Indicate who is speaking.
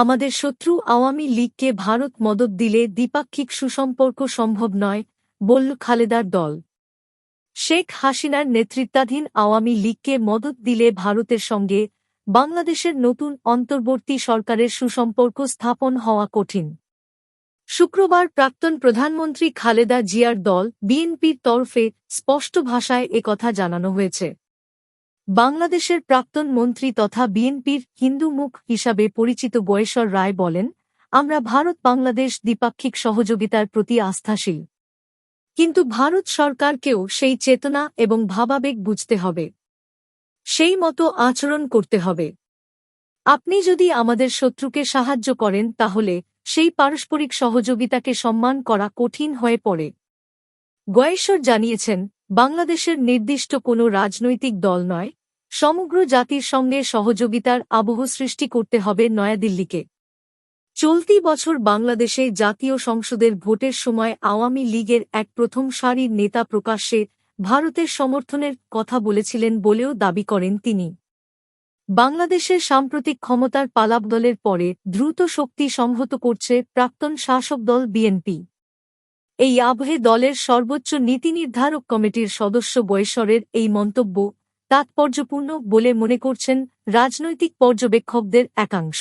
Speaker 1: আমাদের শত্রু আওয়ামী লীগকে ভারত মদত দিলে দ্বিপাক্ষিক সুসম্পর্ক সম্ভব নয়, বলল খালেদার দল। শেখ হাসিনার নেতৃত্বাধীন আওয়ামী লীগকে মদত দিলে ভারতের সঙ্গে বাংলাদেশের নতুন অন্তর্বর্তী সরকারের সুসম্পর্ক স্থাপন হওয়া কঠিন। শুক্রবার প্রাক্তন প্রধানমন্ত্রী খালেদা জিয়ার দল বিএনপির তরফে স্পষ্ট ভাষায় একথা জানানো হয়েছে। বাংলাদেশের প্রাক্তন মন্ত্রী তথা বিএনপির হিন্দু মুখ হিসাবে পরিচিত বয়েশ্বর রায় বলেন, আমরা ভারত বাংলাদেশ দ্বিপাক্ষিক সহযোগিতার প্রতি আস্থাশীল। কিন্তু ভারত সরকারকেও সেই চেতনা এবং ভাবাবেগ বুঝতে হবে। সেই মতো আচরণ করতে হবে। আপনি যদি আমাদের শত্রুকে সাহায্য করেন, তাহলে সেই পারস্পরিক সহযোগিতাকে সম্মান করা কঠিন হয়ে পড়ে। গয়েশ্বর জানিয়েছেন, বাংলাদেশের নির্দিষ্ট কোনো রাজনৈতিক দল নয় সমগ্র জাতির সঙ্গে সহযোগিতার আবহ সৃষ্টি করতে হবে নয়াদিল্লিকে। চলতি বছর বাংলাদেশে জাতীয় সংসদের ভোটের সময় আওয়ামী লীগের এক প্রথম সারির নেতা প্রকাশ্যে ভারতের সমর্থনের কথা বলেছিলেন বলেও দাবি করেন তিনি। বাংলাদেশের সাম্প্রতিক ক্ষমতার পালাপ দলের পরে দ্রুত শক্তি সংহত করছে প্রাক্তন শাসক দল বিএনপি। এই আবহে দলের সর্বোচ্চ নীতি নির্ধারক কমিটির সদস্য বয়েশ্বরের এই মন্তব্য তাৎপর্যপূর্ণ বলে মনে করছেন রাজনৈতিক পর্যবেক্ষকদের একাংশ।